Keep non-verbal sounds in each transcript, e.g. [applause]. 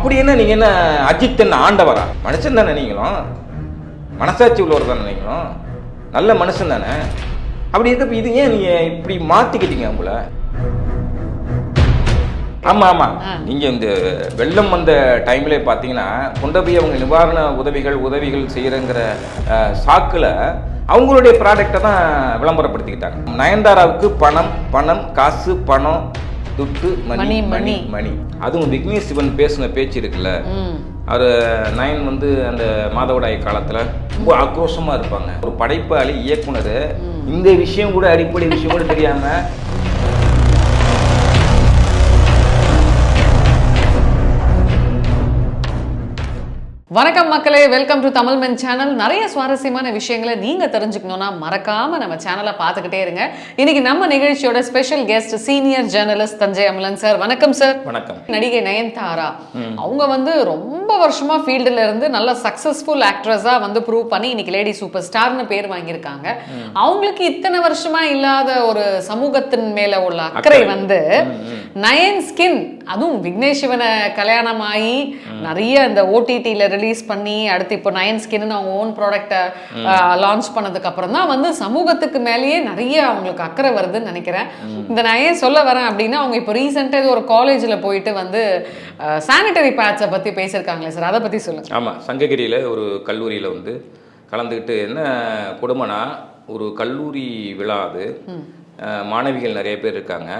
அப்படி என்ன நீங்க என்ன அஜித் என்ன ஆண்டவரா? மனுஷன் தானே நீங்களும்? மனசாட்சி உள்ளவர் தானே நீங்களும்? நல்ல மனுஷன் தானே? அப்படி இருக்கப்ப இது ஏன் நீங்க இப்படி மாத்திக்கிட்டீங்க உங்களை? ஆமா ஆமா. நீங்க இந்த வெள்ளம் வந்த டைம்ல பாத்தீங்கன்னா கொண்டு போய் அவங்க நிவாரண உதவிகள் உதவிகள் செய்யறங்கிற அஹ், சாக்குல அவங்களுடைய ப்ராடக்டை தான் விளம்பரப்படுத்திக்கிட்டாங்க. நயன்தாராவுக்கு பணம் பணம் காசு பணம் துட்டு மணி மணி, மணி அதுவும் விக்னேஷ் சிவன் பேசின பேச்சு இருக்குல்ல? அவர் நயன் வந்து அந்த மாதவிடாய் காலத்தில் ரொம்ப ஆக்ரோஷமாக இருப்பாங்க. ஒரு படைப்பாளி இயக்குனர் இந்த விஷயம் கூட அடிப்படை விஷயம் கூட தெரியாமல் வணக்கம் மக்களே welcome to Tamil men channel நிறைய சுவாரஸ்யமான விஷயங்களை நீங்க தெரிஞ்சுக்கணும்னா மறக்காம நம்ம சேனலை பார்த்துக்கிட்டே இருங்க. இன்னைக்கு நம்ம நிகழ்ச்சியோட special guest senior journalist Thanjai Amalan sir வணக்கம் சார் வணக்கம். நடிகை நயன்தாரா. அவங்க வந்து ரொம்ப வருஷமா ஃபீல்டுல இருந்து நல்ல சக்சஸ்ஃபுல் ஆக்ட்ரஸா வந்து ப்ரூவ் பண்ணி இன்னைக்கு லேடி சூப்பர் ஸ்டார்னு பேர் வாங்கியிருக்காங்க. அவங்களுக்கு இத்தனை வருஷமா இல்லாத ஒரு சமூகத்தின் மேல உள்ள அக்கறை வந்து நயன் ஸ்கின் அதுவும் விக்னேஷ் சிவனை கல்யாணம் ஆகி நிறைய இந்த ஓடிடியில் ரிலீஸ் பண்ணி அடுத்து இப்போ நயன் ஸ்கின்னு அவங்க ஓன் ப்ராடக்டை லான்ச் பண்ணதுக்கு அப்புறம் தான் வந்து சமூகத்துக்கு மேலேயே நிறைய அவங்களுக்கு அக்கறை வருதுன்னு நினைக்கிறேன். இந்த நான் ஏன் சொல்ல வரேன் அப்படின்னா அவங்க இப்போ ரீசெண்டாக இது ஒரு காலேஜில் போயிட்டு வந்து சானிட்டரி பேட்ஸை பற்றி பேசியிருக்காங்களே சார் அதை பற்றி சொல்லுங்க. ஆமாம் சங்ககிரியில் ஒரு கல்லூரியில் வந்து கலந்துக்கிட்டு என்ன கொடுமைனா ஒரு கல்லூரி விழா அது. மாணவிகள் நிறைய பேர் இருக்காங்க.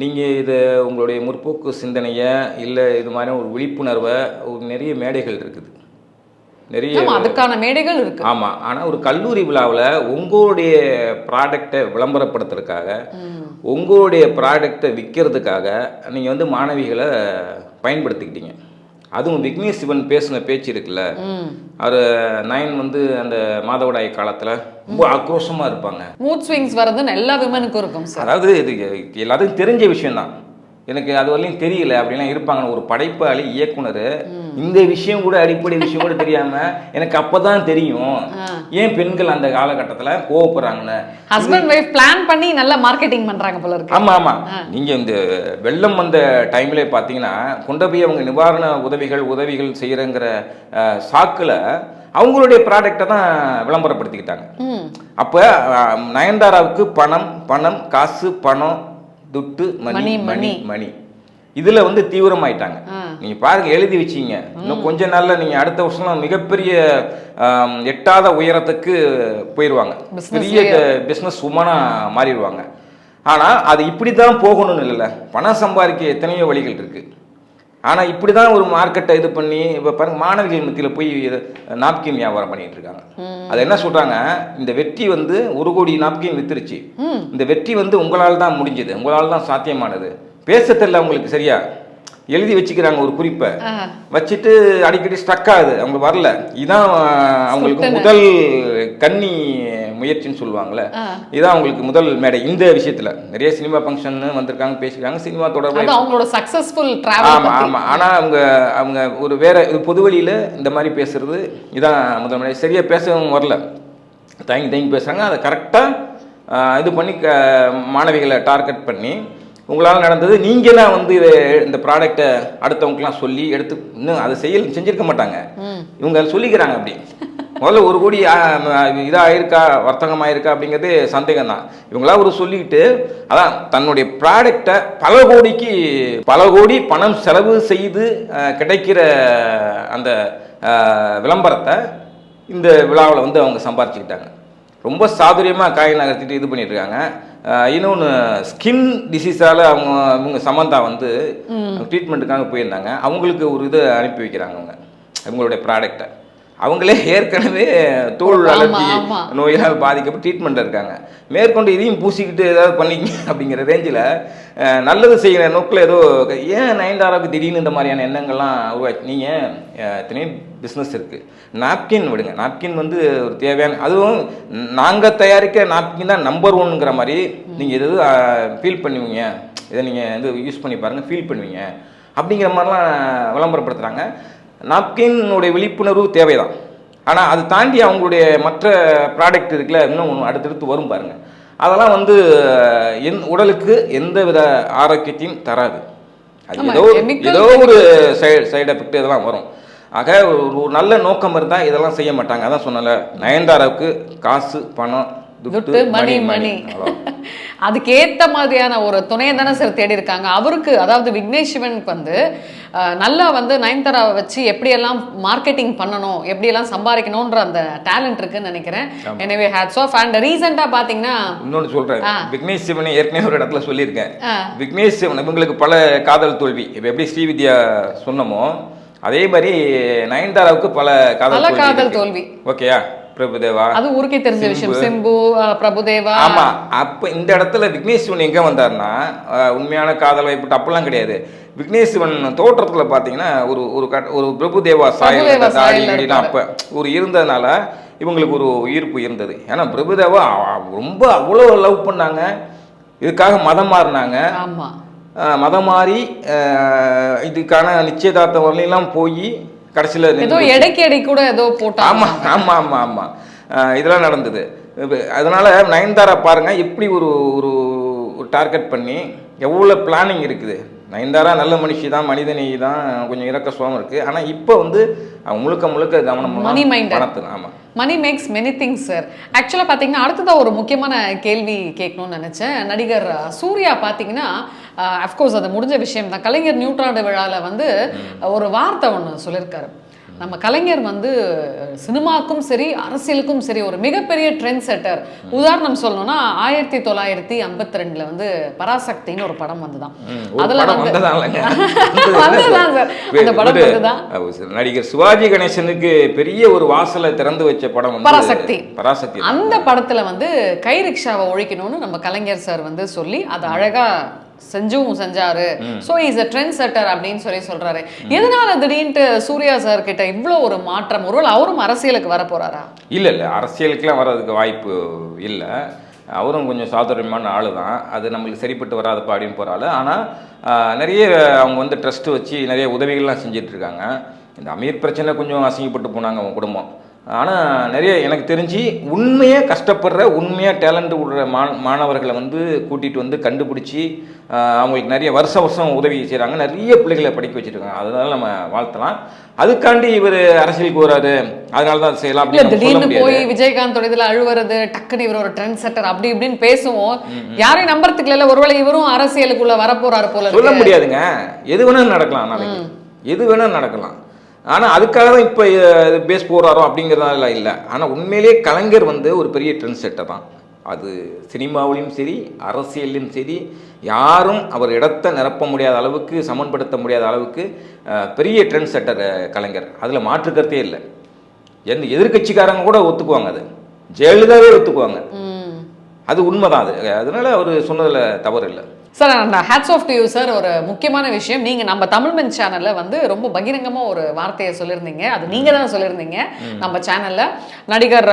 நீங்கள் இதை உங்களுடைய முற்போக்கு சிந்தனையை இல்லை இது மாதிரி ஒரு விழிப்புணர்வை ஒரு நிறைய மேடைகள் இருக்குது. நிறைய அதுக்கான மேடைகள் இருக்கு. ஆமாம் ஆனால் ஒரு கல்லூரி விழாவில் உங்களுடைய ப்ராடக்டை விளம்பரப்படுத்துறதுக்காக உங்களுடைய ப்ராடக்டை விற்கிறதுக்காக நீங்கள் வந்து மாணவிகளை பயன்படுத்திக்கிட்டீங்க. அதுவும் விக்னேஷ் சிவன் பேசின பேச்சு இருக்குல்ல? அவர் நயன் வந்து அந்த மாதவிடாய் காலத்தில் ரொம்ப ஆக்ரோஷமாக இருப்பாங்க. மூட் ஸ்விங்ஸ் வர்றதுன்னு எல்லா விமனுக்கும் இருக்கும் சார் அதாவது இது எல்லாத்துக்கும் தெரிஞ்ச விஷயம்தான். எனக்கு அது வரலையும் தெரியல அப்படிலாம் இருப்பாங்க ஒரு படைப்பாளி இயக்குனர் இந்த விஷயம் கூட அடிப்படை விஷயம் கூட தெரியாம எனக்கு அப்பதான் தெரியும். ஏன் பெண்கள் அந்த காலகட்டத்துல கோவப்படுறாங்கன்னு? ஹஸ்பண்ட் ஒய்ஃப் பிளான் பண்ணி நல்லா மார்க்கெட்டிங் பண்றாங்க போல இருக்கு. ஆமா ஆமா. நீங்க இந்த வெள்ளம் வந்த டைம்ல பாத்தீங்கன்னா கொண்டு போய் அவங்க நிவாரண உதவிகள் உதவிகள் செய்யறங்கிற சாக்குல அவங்களுடைய ப்ராடக்டை தான் விளம்பரப்படுத்திக்கிட்டாங்க. அப்ப நயன்தாராவுக்கு பணம் பணம் காசு பணம் துட்டு மணி மணி, மணி இதுல வந்து தீவிரமாயிட்டாங்க. ஆ. நீங்க பாருங்க எழுதி வச்சீங்க. இன்னும் கொஞ்ச நாள்ல நீங்க அடுத்த வருஷம் மிகப்பெரிய எட்டாத உயரத்துக்கு போயிடுவாங்க பெரிய பிஸ்னஸ் உமனா மாறிடுவாங்க. ஆனா அது இப்படி தான் போகணும்னு இல்லைல்ல. பணம் சம்பாதிக்க எத்தனையோ வழிகள் இருக்கு. ஆனா இப்படி தான் ஒரு மார்க்கெட்டை இது பண்ணி இப்போ பாருங்க மாணவிகள் மத்தியில் போய் நாப்கின் வியாபாரம் பண்ணிட்டு இருக்காங்க. அது என்ன சொல்றாங்க? இந்த வெற்றி வந்து ஒரு கோடி நாப்கின் வித்துருச்சு. இந்த வெற்றி வந்து உங்களால் தான் முடிஞ்சது உங்களால் தான் சாத்தியமானது. பேச தெரியல உங்களுக்கு சரியா? எழுதி வச்சுக்கிறாங்க ஒரு குறிப்பை. வச்சுட்டு அடிக்கடி ஸ்டக் ஆகுது அவங்க வரல. அஹ், அவங்களுக்கு. முதல் கன்னி முயற்சின்னு சொல்லுவாங்கல்ல. இதான் அவங்களுக்கு முதல் மேடை. இந்த விஷயத்துல நிறைய சினிமா ஃபங்க்ஷன் வந்திருக்காங்க பேசிக்கிறாங்க சினிமா தொடர்பு அது அவங்களோட சக்சஸ்ஃபுல் டிராவல் ஆமா ஆமா. ஆனா அவங்க அவங்க ஒரு வேற பொது வழியில இந்த மாதிரி பேசுறது இதான் முதல் முறை சரியா பேசவும் வரல. தயங்கி தயங்கி பேசுறாங்க. அதை கரெக்டா இது பண்ணி க- மாணவிகளை டார்கெட் பண்ணி உங்களால் நடந்தது நீங்க தான் வந்து இதை இந்த ப்ராடக்டை அடுத்தவங்களுக்குலாம் சொல்லி எடுத்து இன்னும் அதை செய்ய செஞ்சிருக்க மாட்டாங்க. இவங்க சொல்லிக்கிறாங்க அப்படி. [laughs] முதல்ல ஒரு கோடி இதாகிருக்கா வர்த்தகமாயிருக்கா அப்படிங்கிறது சந்தேகம் தான் இவங்களா ஒரு சொல்லிக்கிட்டு அதான் தன்னுடைய ப்ராடக்டை பல கோடிக்கு பல கோடி பணம் செலவு செய்து கிடைக்கிற அந்த விளம்பரத்தை இந்த விழாவில் வந்து அவங்க சம்பாரிச்சுக்கிட்டாங்க. ரொம்ப சாதுரியமாக காய் நகர்த்திட்டு இது பண்ணிட்டு இருக்காங்க அஹ், இன்னொன்று ஸ்கின் டிசீஸால் அவங்க இவங்க சமந்தா வந்து ட்ரீட்மெண்ட்டுக்காக போயிருந்தாங்க. அவங்களுக்கு ஒரு இது அனுப்பி வைக்கிறாங்க அவங்க அவங்களுடைய ப்ராடக்டை அவங்களே ஏற்கனவே தோல் அலர்ஜி. நோயால் பாதிக்கப்பட்டு ட்ரீட்மெண்ட்டில் இருக்காங்க. மேற்கொண்டு இதையும் பூசிக்கிட்டு ஏதாவது பண்ணிங்க [laughs] அப்படிங்கிற ரேஞ்சில் நல்லது செய்கிற நோக்கில் ஏதோ ஏன் நயன்தாராவுக்கு திடீர்னு இந்த மாதிரியான எண்ணங்கள்லாம் உருவாச்சு? நீங்கள் எத்தனையோ பிஸ்னஸ் இருக்குது நாப்கின் விடுங்க. நாப்கின் வந்து ஒரு தேவையான அதுவும் நாங்கள் தயாரிக்க நாப்கின் தான் நம்பர் ஒன்னுங்கிற மாதிரி நீங்கள் எது ஃபீல் பண்ணுவீங்க? இதை நீங்கள் வந்து யூஸ் பண்ணி பாருங்கள் ஃபீல் பண்ணுவீங்க. அப்படிங்கிற மாதிரிலாம் விளம்பரப்படுத்துகிறாங்க நாப்கினுடைய விழிப்புணர்வு தேவைதான். ஆனால் அது தாண்டி அவங்களுடைய மற்ற ப்ராடக்ட் இருக்குல்ல இன்னும் ஒன்று அடுத்தடுத்து வரும் பாருங்க. அதெல்லாம் வந்து என் உடலுக்கு எந்த வித ஆரோக்கியத்தையும் தராது. அது ஏதோ ஏதோ ஒரு சைடு சைடு எஃபெக்ட் இதெல்லாம் வரும். ஆக ஒரு ஒரு நல்ல நோக்கம் இருந்தால் இதெல்லாம் செய்ய மாட்டாங்க. அதான் சொன்னல நயன்தாராவுக்கு காசு பணம் துட்டு மணி மணி [laughs] அதுக்கேத்த மாதிரியான ஒரு துணையை தானே சார் தேடி இருக்காங்க அவருக்கு அதாவது விக்னேஷ் சிவனுக்கு வந்து நல்லா வந்து நயன்தாராவை வச்சு எப்படியெல்லாம் மார்க்கெட்டிங் பண்ணணும் எப்படியெல்லாம் சம்பாதிக்கணுன்ற அந்த டேலண்ட் இருக்குன்னு நினைக்கிறேன். எனவே ஹேட்ஸ் ஆஃப் அண்ட் ரீசெண்டாக பார்த்தீங்கன்னா இன்னொன்று சொல்றேன். விக்னேஷ் சிவனை ஏற்கனவே ஒரு இடத்துல சொல்லியிருக்கேன். விக்னேஷ் சிவன் இவங்களுக்கு பல காதல் தோல்வி. இப்போ எப்படி ஸ்ரீவித்யா சொன்னமோ அதே மாதிரி நயன்தாராவுக்கு பல காதல் காதல். தோல்வி. ஓகேயா? பிரபுதேவா அது ஊருக்கே தெரிஞ்ச விஷயம். சிம்பு. பிரபுதேவா. ஆமா அப்ப இந்த இடத்துல விக்னேஷ் சிவன் எங்க வந்தாருன்னா அஹ், உண்மையான காதல் வைப்பட்டு அப்பெல்லாம் கிடையாது. விக்னேஷ் சிவன் தோற்றத்துல பாத்தீங்கன்னா ஒரு ஒரு கட்- ஒரு பிரபுதேவா சாயல் தாடி அப்ப ஒரு இருந்ததுனால இவங்களுக்கு ஒரு ஈர்ப்பு இருந்தது. ஏன்னா பிரபுதேவா ரொம்ப அவ்வளோ லவ் பண்ணாங்க. இதுக்காக மதம் மாறினாங்க. மதம் மாறி இதுக்கான நிச்சயதார்த்தம் வரலாம் போய் கடைசியில் ஏதோ எடைக்கு எடை கூட ஏதோ போட்டாங்க ஆமா ஆமா ஆமா ஆமா. அஹ் இதெல்லாம் நடந்தது. அதனால நயன்தாரா பாருங்க எப்படி ஒரு ஒரு ஒரு டார்கெட் பண்ணி எவ்வளோ பிளானிங் இருக்குது. நயன்தாரா நல்ல மனுஷி தான் மனிதனி தான் கொஞ்சம் இறக்க சுகம் இருக்கு. ஆனா இப்போ வந்து முழுக்க முழுக்க கவனம் Money minded. பணத்து ஆமா. Money makes many things sir ஆக்சுவலாக பார்த்தீங்கன்னா அடுத்ததாக ஒரு முக்கியமான கேள்வி கேட்கணும்னு நினச்சேன். நடிகர் சூர்யா பார்த்தீங்கன்னா அஃப்கோர்ஸ் அது முடிஞ்ச விஷயம் தான் கலைஞர் நியூட்ராண்டு விழாவில் வந்து ஒரு வார்த்தை ஒன்று சொல்லியிருக்காரு நம்ம கலைஞர் வந்து சினிமாக்கும் சரி அரசியலுக்கும் சரி ஒரு மிகப்பெரிய ட்ரெண்ட் செட்டர் உதாரணம் சொல்லணும்னா ஆயிரத்தி தொள்ளாயிரத்தி ஐம்பத்தி ரெண்டுல வந்து பராசக்தின்னு ஒரு படம் வந்துதான். அதுல [laughs] அந்த படம் வந்துதான் நடிகர் சிவாஜி கணேசனுக்கு பெரிய ஒரு வாசலை திறந்து வச்ச படம் பராசக்தி. பராசக்தி. அந்த படத்துல வந்து கை ரிக்ஷாவை ஒழிக்கணும்னு நம்ம கலைஞர் சார் வந்து சொல்லி அது அழகா செஞ்சும் செஞ்சாரு. So is a trend setter அப்படின்னு சொல்லி சொல்றாரு. எதனால திடீர்னு சூர்யா சார் கிட்ட இவ்ளோ ஒரு மாற்றம்? ஒருவேளை அவரும் அரசியலுக்கு வர போறாரா? இல்ல இல்ல. அரசியலுக்குலாம் வர்றதுக்கு வாய்ப்பு இல்லை. அவரும் கொஞ்சம் சாதுரியமான ஆளு தான் அது நம்மளுக்கு சரிப்பட்டு வராதுப்பா அப்படின்னு போகிற ஆளு ஆனால் நிறைய அவங்க வந்து ட்ரஸ்ட் வச்சு நிறைய உதவிகள்லாம் செஞ்சுட்டு இருக்காங்க. இந்த அமீர் பிரச்சனை கொஞ்சம் அசிங்கப்பட்டு போனாங்க அவங்க குடும்பம். ஆனால் நிறைய எனக்கு தெரிஞ்சு உண்மையாக கஷ்டப்படுற உண்மையாக டேலண்ட் விடுற மா மாணவர்களை வந்து கூட்டிகிட்டு வந்து கண்டுபிடிச்சி அவங்களுக்கு நிறைய வருஷ வருஷம் உதவி செய்கிறாங்க நிறைய பிள்ளைகளை படிக்க வச்சுருக்காங்க. அதனால நம்ம வாழ்த்தலாம். அதுக்காண்டி இவர் அரசியலுக்கு வராரு அதனால தான் செய்யலாம் திடீர்னு போய் விஜயகாந்தோட இதுல அழுவுறது டக்குன்னு இவர் ஒரு ட்ரெண்ட் செட்டர் அப்படி இப்படின்னு பேசுவோம். யாரையும் நம்புறதுக்கு இல்ல ஒருவேளை இவரும் அரசியலுக்குள்ள வர போறாரு போல சொல்ல. முடியாதுங்க. எது வேணாலும் நடக்கலாம் நாளைக்கு. எது வேணாலும் நடக்கலாம். ஆனா அதுக்காக தான் இப்போ பேஸ் போறாரோ அப்படிங்கிறதால இல்லை. ஆனா உண்மையிலேயே கலைஞர் வந்து ஒரு பெரிய ட்ரெண்ட் செட்டர் தான். அது சினிமாவிலையும் சரி அரசியல்லையும் சரி யாரும் அவர் இடத்தை நிரப்ப முடியாத அளவுக்கு சமன்படுத்த முடியாத அளவுக்கு பெரிய ட்ரெண்ட் செட்டர் கலைஞர். அதில் மாற்று கருத்தே இல்லை. எந்த எதிர்க்கட்சிக்காரங்க கூட ஒத்துக்குவாங்க அது. ஜெயலலிதாவே ஒத்துக்குவாங்க. அது உண்மைதான் அது. அதனால அவர் சொன்னதுல தவறு இல்லை. Sir hats off to you sir ஒரு முக்கியமான விஷயம். நீங்க நம்ம தமிழ் மென் சேனல்ல வந்து ரொம்ப பகிரங்கமா ஒரு வார்த்தையை சொல்லியிருந்தீங்க. அது நீங்க தான் சொல்லியிருந்தீங்க. நம்ம சேனல்ல நடிகர்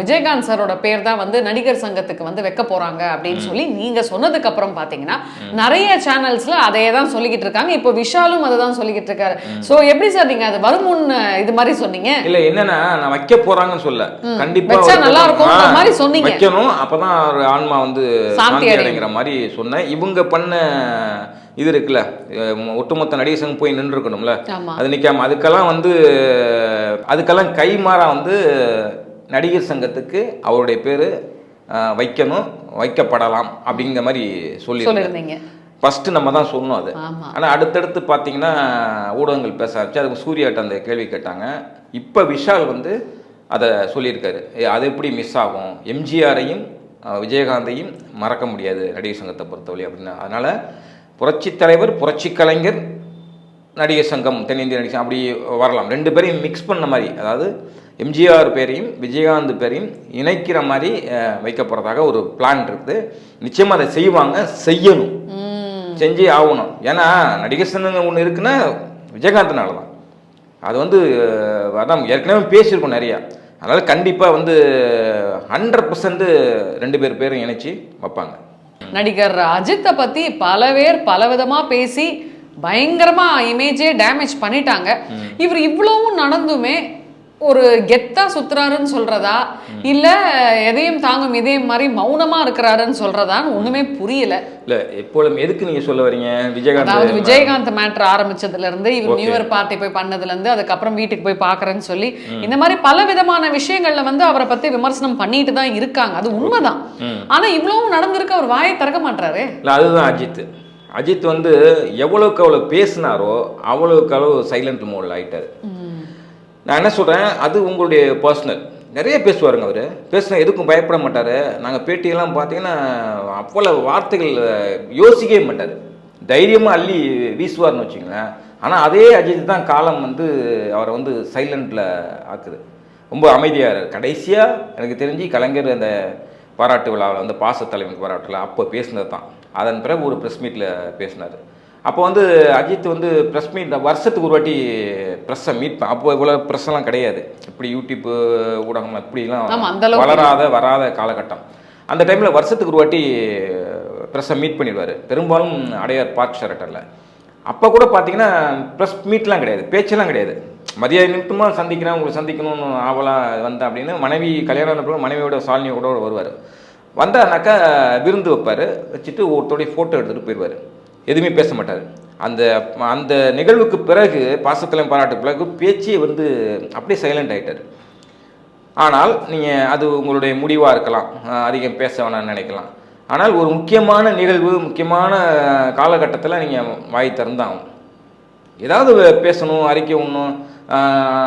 விஜயகாந்த் சாரோட பேர் தான் வந்து நடிகர் சங்கத்துக்கு வந்து வைக்க போறாங்க அப்படின்னு சொல்லி நீங்க சொன்னதுக்கு அப்புறம் பாத்தீங்கன்னா நிறைய சேனல்ஸ்ல அதையே தான் சொல்லிக்கிட்டு இருக்காங்க. இப்போ விஷாலும் அதை தான் சொல்லிக்கிட்டு இருக்காரு. சோ எப்படி சார் நீங்க அது வருமுன் இது மாதிரி சொன்னீங்க? இல்ல என்னன்னா நான் வைக்க போறாங்கன்னு சொல்ல. கண்டிப்பா வச்சா ஒரு நல்லா ஆ, மாதிரி சொன்னீங்க. வைக்கணும். அப்பதான் ஒரு ஆன்மா வந்து சாந்தி. அடைங்கிற மாதிரி சொன்னேன். இவங்க பண்ண இது இருக்குல்ல ஒட்டுமொத்த நடிகர் சங்கம் போய் நின்று இருக்கணும்ல ஆமா. அது நிக்காம அதுக்கெல்லாம் வந்து அதுக்கெல்லாம் கைமாறா வந்து நடிகர் சங்கத்துக்கு அவருடைய பேரு வைக்கணும் வைக்கப்படலாம் அப்படிங்கிற மாதிரி சொல்லி சொல்லியிருந்தீங்க. ஃபஸ்ட்டு நம்ம தான் சொன்னோம் அது. ஆனால் அடுத்தடுத்து பார்த்தீங்கன்னா ஊடகங்கள் பேச ஆரம்பிச்சு அதுக்கு சூர்யாட்ட அந்த கேள்வி கேட்டாங்க. இப்போ விஷால் வந்து அதை சொல்லியிருக்காரு. அது எப்படி மிஸ் ஆகும்? எம்ஜிஆரையும் விஜயகாந்தையும் மறக்க முடியாது நடிகர் சங்கத்தை பொறுத்தவரை அப்படின்னு. அதனால் புரட்சித் தலைவர் புரட்சி கலைஞர் நடிகர் சங்கம் தென்னிந்திய நடிகர் அப்படி வரலாம். ரெண்டு பேரையும் மிக்ஸ் பண்ண மாதிரி அதாவது எம்ஜிஆர் பேரையும் விஜயகாந்த் பேரையும் இணைக்கிற மாதிரி வைக்க போகிறதாக ஒரு பிளான் இருக்குது. நிச்சயமாக அதை செய்வாங்க செய்யணும். செஞ்சே ஆகணும். ஏன்னா நடிகர் சங்கம் ஒன்று இருக்குன்னா விஜயகாந்த்னால தான் அது வந்து அதான் ஏற்கனவே பேசியிருக்கோம் நிறையா. அதனால் கண்டிப்பாக வந்து ஹண்ட்ரட் பர்சன்ட் ரெண்டு பேர் பேரும் இணைச்சி வைப்பாங்க. நடிகர் அஜித்தை பத்தி பல பேர் பலவிதமா பேசி பயங்கரமா இமேஜே டேமேஜ் பண்ணிட்டாங்க. இவர் இவ்வளவும் நடந்துமே ஒரு கெத்தா சுத்துறாருன்னு சொல்றதா? இல்ல எதையும் தாங்கும் இதயம் மாதிரி மௌனமா இருக்கிறாருன்னு சொல்றதான்னு ஒண்ணுமே புரியல. இல்ல எப்பொழுதும் எதுக்கு நீங்க சொல்ல வரீங்க? விஜயகாந்த் அதாவது விஜயகாந்த் மேட்ரு ஆரம்பிச்சதுல இருந்து இவர் நியூ இயர் பார்ட்டி போய் பண்ணதுல இருந்து அதுக்கப்புறம் வீட்டுக்கு போய் பாக்குறேன்னு சொல்லி இந்த மாதிரி பல விதமான விஷயங்கள்ல வந்து அவரை பத்தி விமர்சனம் பண்ணிட்டு தான் இருக்காங்க. அது உண்மைதான். ஆனா இவ்வளவும் நடந்திருக்கு அவர் வாயை திறக்க மாட்டாரே இல்லை அதுதான் அஜித். அஜித் வந்து எவ்வளோக்கு அவ்வளோ பேசினாரோ அவ்வளோக்கு அவ்வளோ சைலண்ட் மோடில் ஆயிட்டாரு. நான் என்ன சொல்கிறேன் அது உங்களுடைய பர்சனல் நிறைய பேசுவாருங்க அவர். பேசினா எதுக்கும் பயப்பட மாட்டார். நாங்கள் பேட்டியெல்லாம் பார்த்தீங்கன்னா அவ்வளோ வார்த்தைகள் யோசிக்கவே மாட்டார். தைரியமாக அள்ளி வீசுவார்னு வச்சுங்களேன் ஆனால் அதே அஜித் தான் காலம் வந்து அவரை வந்து சைலண்டில் ஆக்குது. ரொம்ப அமைதியாக கடைசியாக எனக்கு தெரிஞ்சு கலைஞர் அந்த பாராட்டு விழாவில் வந்து பாசத்தலைவன் பாராட்டுல அப்போ பேசினது தான். அதன் பிறகு ஒரு ப்ரெஸ் மீட்டில் பேசினார். அப்போ வந்து அஜித் வந்து ப்ரெஸ் மீட் வருஷத்துக்கு ஒரு வாட்டி ப்ரெஸ்ஸை மீட் அப்போ இவ்வளோ ப்ரெஸ்ஸெல்லாம் கிடையாது. இப்படி யூடியூப் ஊடகம் இப்படிலாம் வளராத வராத காலகட்டம். அந்த டைமில் வருஷத்துக்கு ஒரு வாட்டி ப்ரெஸ்ஸை மீட் பண்ணிடுவார். பெரும்பாலும் அடையார் பார்க் ஷெரட்டரில் அப்போ கூட பார்த்தீங்கன்னா ப்ரெஸ் மீட்லாம் கிடையாது. பேச்செல்லாம் கிடையாது. மரியாதை நிமித்தமாக சந்திக்கிறேன் உங்களை சந்திக்கணும்னு ஆவலாக வந்தேன் அப்படின்னு மனைவி கல்யாணம் பிறகு மனைவியோட சாலினியோட வருவார். வந்தானாக்கா விருந்து வைப்பார். வச்சுட்டு ஒருத்தருடைய ஃபோட்டோ எடுத்துகிட்டு போயிடுவார். எதுவுமே பேச மாட்டார். அந்த அந்த நிகழ்வுக்கு பிறகு பாசத்தலம் பாராட்டு பிறகு பேச்சே வந்து அப்படியே சைலண்ட் ஆகிட்டார் ஆனால் நீங்கள் அது உங்களுடைய முடிவாக இருக்கலாம். அதிகம் பேச வேணாம்னு நினைக்கலாம். ஆனால் ஒரு முக்கியமான நிகழ்வு முக்கியமான காலகட்டத்தில் நீங்கள் வாய் திறந்தாகும் ஏதாவது பேசணும் அறிக்கை ஒன்றும்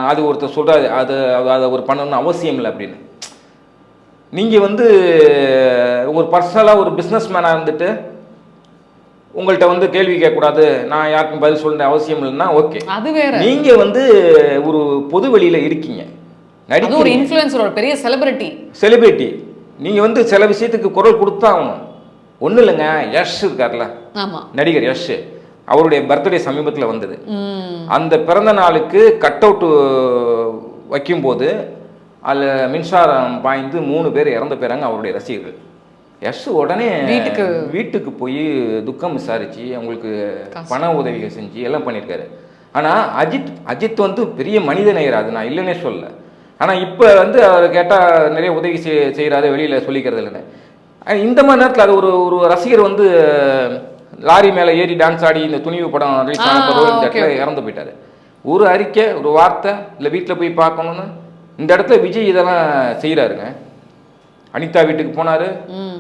அது ஒருத்தர் சொல்கிறாரு அது அது- அதை ஒரு பண்ணணும்னு அவசியம் இல்லை அப்படின்னு. நீங்கள் வந்து ஒரு பர்சனலாக ஒரு பிஸ்னஸ் மேனாக இருந்துட்டு உங்கள்கிட்ட வந்து கேள்வி கேட்கக்கூடாது. நான் யாருக்கும் பதில் சொல்ல அவசியம் இல்லைன்னா ஓகே. அது வேற. நீங்க வந்து ஒரு பொது வெளியில இருக்கீங்க. அது ஒரு இன்ஃப்ளூயன்சர் ஒரு பெரிய செலிபிரிட்டி செலிபிரிட்டி நீங்க வந்து சில விஷயத்துக்கு குரல் கொடுத்தாகணும் ஒன்றும் இல்லைங்க யஷ் இருக்கார்ல. நடிகர் யஷ். அவருடைய பர்த்டே சமீபத்தில் வந்தது. அந்த பிறந்த நாளுக்கு கட் அவுட்டு வைக்கும்போது அதில் மின்சாரம் பாய்ந்து மூணு பேர் இறந்து போயிறாங்க அவருடைய ரசிகர்கள். யஷ் உடனே வீட்டுக்கு வீட்டுக்கு போய் துக்கம் விசாரிச்சு அவங்களுக்கு பண உதவிகள் செஞ்சு எல்லாம் பண்ணியிருக்காரு. ஆனா அஜித் அஜித் வந்து பெரிய மனித நேயர் அது நான் இல்லைன்னே சொல்லல. ஆனா இப்போ வந்து அவர் கேட்டா நிறைய உதவி செய் செய்கிறாரு வெளியில சொல்லிக்கிறது இல்லைன்னு. இந்த மாதிரி நேரத்தில் அது ஒரு ஒரு ரசிகர் வந்து லாரி மேலே ஏறி டான்ஸ் ஆடி இந்த துணிவு படம் ரிலீஸ் ஆனப்போ இறந்து போயிட்டாரு. ஒரு அறிக்கை ஒரு வார்த்தை இல்லை வீட்டில் போய் பார்க்கணும்னு இந்த இடத்துல விஜய் இதெல்லாம் செய்கிறாருங்க அனிதா வீட்டுக்கு போனாரு. ம்.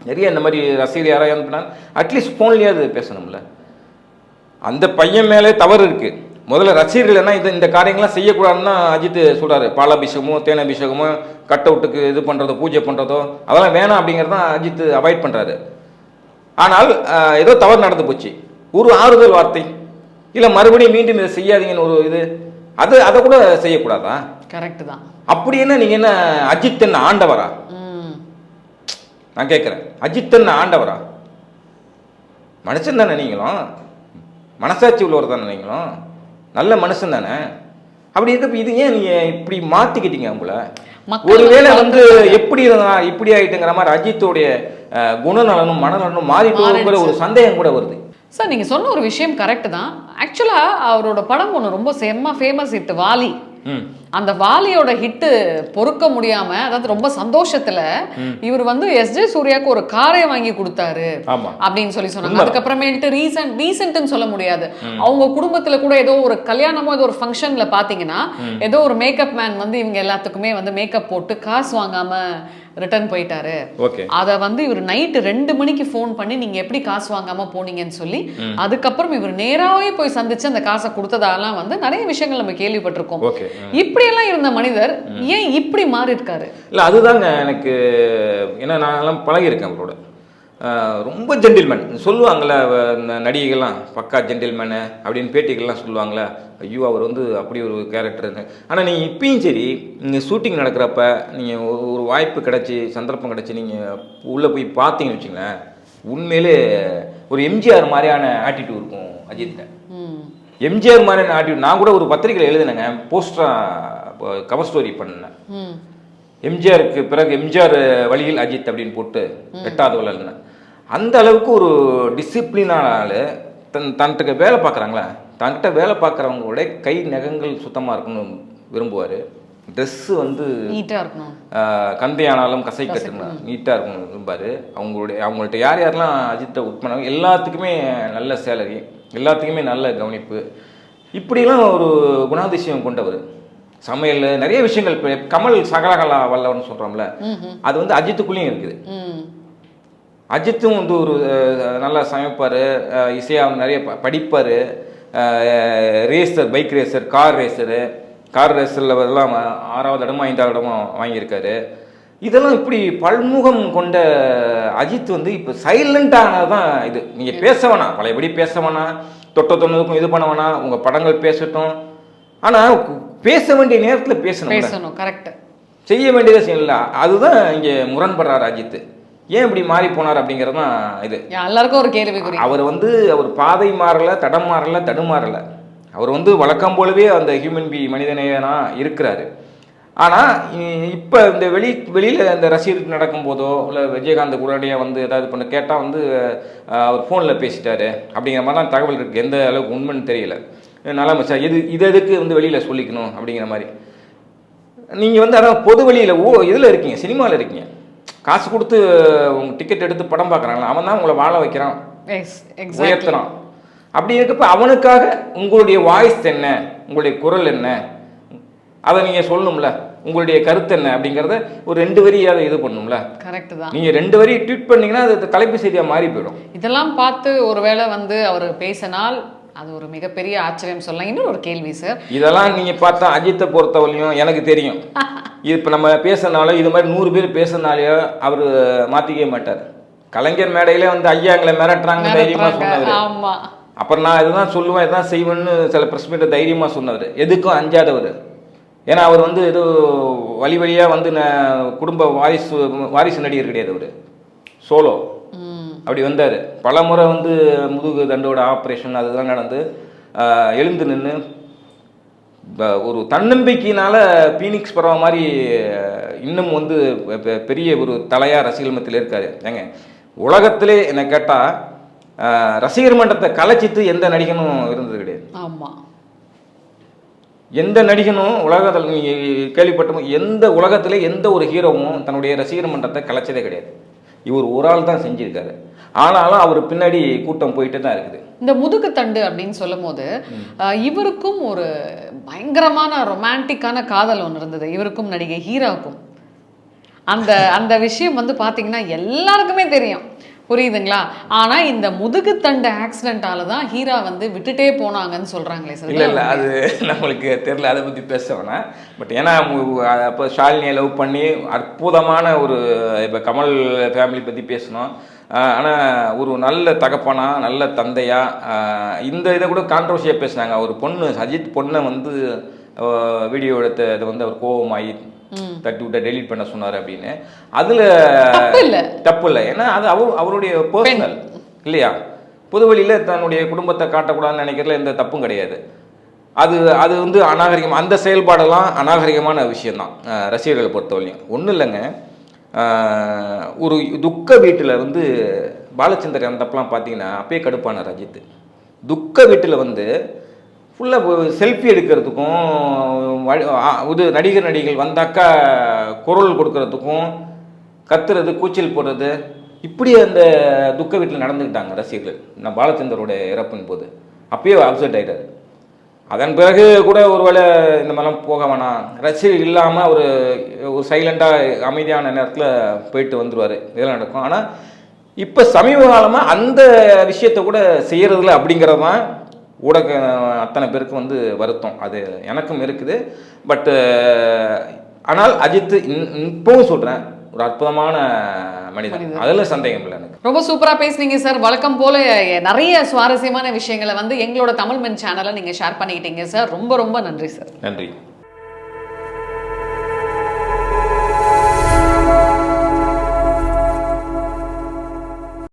நிறைய இந்த மாதிரி ரசிகர் யாராவது அனுப்பினாங்க அட்லீஸ்ட் ஃபோன்லேயாவது பேசணும்ல. அந்த பையன் மேலே தவறு இருக்கு. முதல்ல ரசிகர்கள் என்ன இந்த இந்த காரியங்கள்லாம் செய்யக்கூடாதுன்னு தான் அஜித் சொல்றாரு. பாலாபிஷேகமோ தேனாபிஷேகமோ கட் அவுட்டுக்கு இது பண்ணுறதோ பூஜை பண்ணுறதோ அதெல்லாம் வேணாம் அப்படிங்கிறத அஜித் அவாய்ட் பண்ணுறாரு ஆனால் ஏதோ தவறு நடந்து போச்சு. ஒரு ஆறுதல் வார்த்தை. இல்லை மறுபடியும் மீண்டும் இதை செய்யாதீங்கன்னு ஒரு இது. அது அதை கூட செய்யக்கூடாதா? கரெக்ட் தான். அப்படி என்ன நீங்கள் என்ன அஜித் என்ன ஆண்டவரா நான் கேட்குறேன். அஜித் என்ன ஆண்டவரா? மனுஷன் தானே நீங்களும்? மனசாட்சி உள்ளவர் தானே நீங்களும்? நல்ல மனுஷன் தானே? அப்படி இருக்கப்ப இது ஏன் நீங்க இப்படி மாத்திக்கிட்டீங்க உங்களை? ஒருவேளை வந்து எப்படி இருந்தா இப்படி ஆயிட்டுங்கிற மாதிரி அஜித்தோடைய குணநலனும் மனநலனும் மாறிட்டு ஒரு சந்தேகம் கூட வருது. சார் நீங்க சொன்ன ஒரு விஷயம் கரெக்ட் தான். ஆக்சுவலா அவரோட படம் ஒன்று ரொம்ப செம்ம ஃபேமஸ் ஹிட் வாலி. அந்த வாலியோட ஹிட்டு பொறுக்க முடியாம அதாவது ரொம்ப சந்தோஷத்துல இவர் வந்து எஸ் ஜே சூர்யாவுக்கு ஒரு காரை வாங்கி கொடுத்தாரு அப்படின்னு சொல்லி சொன்னாங்க. அதுக்கப்புறமேட்டு ரீசன்ட் ரீசென்ட்னு சொல்ல முடியாது. அவங்க குடும்பத்துல கூட ஏதோ ஒரு கல்யாணமோ ஏதோ ஒரு ஃபங்க்ஷன்ல பாத்தீங்கன்னா ஏதோ ஒரு மேக்கப் மேன் வந்து இவங்க எல்லாத்துக்குமே வந்து மேக்கப் போட்டு காசு வாங்காம ரிட்டர்ன் போயிட்டாரு. அதை வந்து இவர் நைட்டு ரெண்டு மணிக்கு ஃபோன் பண்ணி நீங்க எப்படி காசு வாங்காம போனீங்கன்னு சொல்லி அதுக்கப்புறம் இவர் நேராவே போய் சந்திச்சு அந்த காசை கொடுத்ததாலாம் வந்து நிறைய விஷயங்கள் நம்ம கேள்விப்பட்டிருக்கோம். ஓகே இப்படியெல்லாம் இருந்த மனிதர் ஏன் இப்படி மாறி இருக்காரு இல்லை அதுதாங்க எனக்கு ஏன்னா நான்லாம் பழகியிருக்கேன் அவரோட. அஹ், ரொம்ப ஜென்டில்மேன் சொல்லுவாங்கள்ல நடிகைகள்லாம் பக்கா ஜென்டில்மேனு அப்படின்னு பேட்டிகள்லாம் சொல்லுவாங்களே ஐயோ அவர் வந்து அப்படி ஒரு கேரக்டர்னு ஆனால் நீங்கள் இப்பயும் சரி நீங்கள் ஷூட்டிங் நடக்கிறப்ப நீங்கள் ஒரு வாய்ப்பு கிடச்சி சந்தர்ப்பம் கிடச்சி நீங்கள் உள்ளே போய் பார்த்தீங்கன்னு வச்சுங்களேன் உண்மையிலே ஒரு எம்ஜிஆர் மாதிரியான ஆட்டிடியூட் இருக்கும் அஜித்தில் எம்ஜிஆர் மாதிரியான ஆட்டிடியூட் நான் கூட ஒரு பத்திரிக்கையில் எழுதினேங்க போஸ்டராக கவர் ஸ்டோரி பண்ணேன். எம்ஜிஆருக்கு பிறகு எம்ஜிஆர் வழியில் அஜித் அப்படின்னு போட்டு எட்டாவது வளர்ன அந்த அளவுக்கு ஒரு டிசிப்ளினான ஆள். தன் தன்கிட்ட வேலை பார்க்குறாங்களா? தன்கிட்ட வேலை பார்க்குறவங்களோட கை நகங்கள் சுத்தமாக இருக்கணும்னு விரும்புவார். ட்ரெஸ்ஸு வந்து நீட்டா இருக்கணும். கந்தையானாலும் கசை கட்டுனா நீட்டாக இருக்கணும் விரும்பாரு அவங்களுடைய அவங்கள்ட்ட யார் யாரெல்லாம் அஜித்தை ஒர்க் பண்ணாங்க எல்லாத்துக்குமே நல்ல சேலரி எல்லாத்துக்குமே நல்ல கவனிப்பு. இப்படிலாம் ஒரு குணாதிசயம் கொண்டவர். சமையல் நிறைய விஷயங்கள் கமல் சகலகலா வல்லவன் சொல்கிறோம்ல அது வந்து அஜித்துக்குள்ளேயும் இருக்குது. அஜித்தும் வந்து ஒரு நல்லா சமைப்பார். இசையாக நிறைய ப- படிப்பார். Racer bike racer car racer car ரேசரில் எல்லாம் ஆறாவது இடமும் ஐந்தாவது இடமும் வாங்கியிருக்காரு. இதெல்லாம் இப்படி பல்முகம் கொண்ட அஜித் வந்து இப்போ சைலண்டானது தான் இது. நீங்கள் பேச வேணாம். பழையபடி பேச வேணாம். தொட்ட தொண்ணதுக்கும் இது பண்ண வேணாம். உங்கள் படங்கள் பேசட்டும். ஆனால் பேச வேண்டிய நேரத்தில் பேசணும் பேசணும் கரெக்ட் செய்ய வேண்டியதை செய்யல அதுதான் இங்கே முரண்படுறார் அஜித் ஏன் இப்படி மாறி போனார் அப்படிங்கிறது தான் இது. எல்லாருக்கும் ஒரு கேள்விக்குறி. அவர் வந்து அவர் பாதை மாறல தடம் மாறல தடுமாறல. அவர் வந்து வழக்கம் போலவே அந்த ஹியூமன் பி மனிதநேயனா இருக்கிறாரு. ஆனால் இப்போ இந்த வெளி வெளியில் இந்த ரசிகர் நடக்கும்போதோ இல்லை விஜயகாந்த் கூடடியாக வந்து ஏதாவது பண்ண கேட்டால் வந்து அவர் ஃபோனில் பேசிட்டாரு. அப்படிங்கிற மாதிரிலாம் தகவல் இருக்குது எந்த அளவுக்கு உண்மைன்னு தெரியல. நல்லா மச்சா இது இது எதுக்கு வந்து வெளியில் சொல்லிக்கணும் அப்படிங்கிற மாதிரி. நீங்கள் வந்து அதான் பொது வெளியில் ஓ இதில் இருக்கீங்க சினிமாவில் இருக்கீங்க. காசு கொடுத்து உங்க டிக்கெட் எடுத்து படம் பார்க்குறாங்களா அவன் தான் உங்களை வாழ வைக்கிறான். உயர்த்துறான். அப்படி இருக்கப்ப அவனுக்காக உங்களுடைய வாய்ஸ் என்ன? உங்களுடைய குரல் என்ன? அதை நீங்கள் சொல்லணும்ல. உங்களுடைய கருத்து என்ன அப்படிங்கிறத ஒரு ரெண்டு வரி அதை இது பண்ணணும்ல கரெக்ட் தான். நீங்கள் ரெண்டு வரி ட்வீட் பண்ணீங்கன்னா அது தலைப்பு செய்தியாக மாறி போயிடும். இதெல்லாம் பார்த்து ஒருவேளை வந்து அவர் பேசினால் அது ஒரு மிகப்பெரிய ஆச்சரியம் சொல்லலாம். இன்னொரு ஒரு கேள்வி சார் இதெல்லாம் நீங்கள் பார்த்தா அஜித்தை பொறுத்தவரையும் எனக்கு தெரியும். [laughs] இப்போ நம்ம பேசுறதுனால இது மாதிரி நூறு பேர் பேசுறதுனாலயோ அவர் மாற்றிக்கவே மாட்டார். கலைஞர் மேடையிலே வந்து ஐயா எங்களை மிரட்டுறாங்க. தைரியமாக சொன்னவர் அப்புறம் நான் இதுதான் சொல்லுவேன் இதான் செய்வேன்னு சில பிரஸ் மீட்டை தைரியமாக சொன்னவர். எதுக்கும் அஞ்சாதவர். ஏன்னா அவர் வந்து ஏதோ வழி வழியாக வந்து குடும்ப வாரிசு வாரிசு நடிகர் கிடையாது அவர். சோலோ அப்படி வந்தார். பல முறை வந்து முதுகு தண்டோட ஆப்ரேஷன் அதுதான் நடந்து எழுந்து நின்று ஒரு தன்னம்பிக்கையினால பீனிக்ஸ் பறவை மாதிரி இன்னும் வந்து பெரிய ஒரு தலையா ரசிகர் மத்தியில் இருக்காரு. ஏங்க உலகத்திலே என்னை கேட்டால் ரசிகர் மன்றத்தை கலைச்சித்து எந்த நடிகனும் இருந்தது கிடையாது. ஆமா. எந்த நடிகனும் உலகத்தில் நீங்கள் கேள்விப்பட்ட எந்த உலகத்திலே எந்த ஒரு ஹீரோவும் தன்னுடைய ரசிகர் மன்றத்தை கலைச்சதே கிடையாது. இவர் ஒரு ஆள் தான் செஞ்சிருக்காரு. ஆனாலும் அவர் பின்னாடி கூட்டம் போயிட்டு தான் இருக்குது. இந்த முதுகு தண்டு அப்படின்னு சொல்லும் போது இவருக்கும் ஒரு பயங்கரமான ரொமான்டிக்கான காதல் ஒன்று இருந்தது. இவருக்கும் நடிகை ஹீராவுக்கும். அந்த அந்த விஷயம் வந்து பாத்தீங்கன்னா எல்லாருக்குமே தெரியும். புரியுதுங்களா? ஆனா இந்த முதுகு தண்டு ஆக்சிடென்ட்டால தான் ஹீரா வந்து விட்டுட்டே போனாங்கன்னு சொல்றாங்களே சார். இல்லை இல்லை அது நம்மளுக்கு தெரில அதை பற்றி பேச வேணாம். பட் ஏன்னா அப்போ ஷாலினியை லவ் பண்ணி அற்புதமான ஒரு இப்போ கமல் ஃபேமிலி பற்றி பேசணும். ஆனால் ஒரு நல்ல தகப்பனா நல்ல தந்தையா இந்த இதை கூட கான்ட்ரவர்சியாக பேசுனாங்க. ஒரு பொண்ணு அஜித் பொண்ணை வந்து வீடியோ எடுத்த இதை வந்து அவர் கோவமாயி தட்டி விட்ட டெலீட் பண்ண சொன்னார் அப்படின்னு. அதில் தப்பு இல்ல. ஏன்னா அது அவர் அவருடைய பர்சனல் இல்லையா? பொதுவெளியில் தன்னுடைய குடும்பத்தை காட்டக்கூடாதுன்னு நினைக்கிறதுல எந்த தப்பும் கிடையாது. அது அது வந்து அநாகரிகம் அந்த செயல்பாடெல்லாம் அநாகரிகமான விஷயம்தான். ரசிகர்களை பொறுத்தவரையும் ஒன்றும் இல்லைங்க. ஒரு துக்க வீட்டில் வந்து பாலச்சந்தர் அந்தப்பெல்லாம் பார்த்தீங்கன்னா அப்பயே கடுப்பான ரஜித் துக்க வீட்டில் வந்து ஃபுல்லாக செல்ஃபி எடுக்கிறதுக்கும் வழி- இது நடிகர் நடிகைகள் வந்தாக்கா குரல் கொடுக்கறதுக்கும் கத்துறது கூச்சல் போடுறது இப்படி அந்த துக்க வீட்டில் நடந்துக்கிட்டாங்க ரசிகர்கள். நான் பாலச்சந்தரோட இறப்பின் போது. அப்பயே அப்செட் ஆகிட்டார் அதன் பிறகு கூட ஒருவேளை இந்த மாதிரிலாம் போக வேணாம். ரசிகர் இல்லாமல் ஒரு ஒரு சைலண்டாக அமைதியான நேரத்தில் போயிட்டு வந்துடுவார் இதெல்லாம் நடக்கும். ஆனால் இப்போ சமீப காலமாக அந்த விஷயத்தை கூட செய்யறதில்ல அப்படிங்கிறது தான் ஊடக அத்தனை பேருக்கு வந்து வருத்தம். அது எனக்கும் இருக்குது. பட்டு ஆனால் அஜித் இன்- இப்பவும் சொல்கிறேன் ஒரு அற்புதமான மனிதன். அதில் சந்தேகம் இல்லை எனக்கு. ரொம்ப சூப்பரா பேசுனீங்க சார். வழக்கம் போல நிறைய சுவாரஸ்யமான விஷயங்களை வந்து எங்களோட தமிழ் மென் சேனலை நீங்க ஷேர் பண்ணிக்கிட்டீங்க சார். ரொம்ப ரொம்ப நன்றி சார். நன்றி.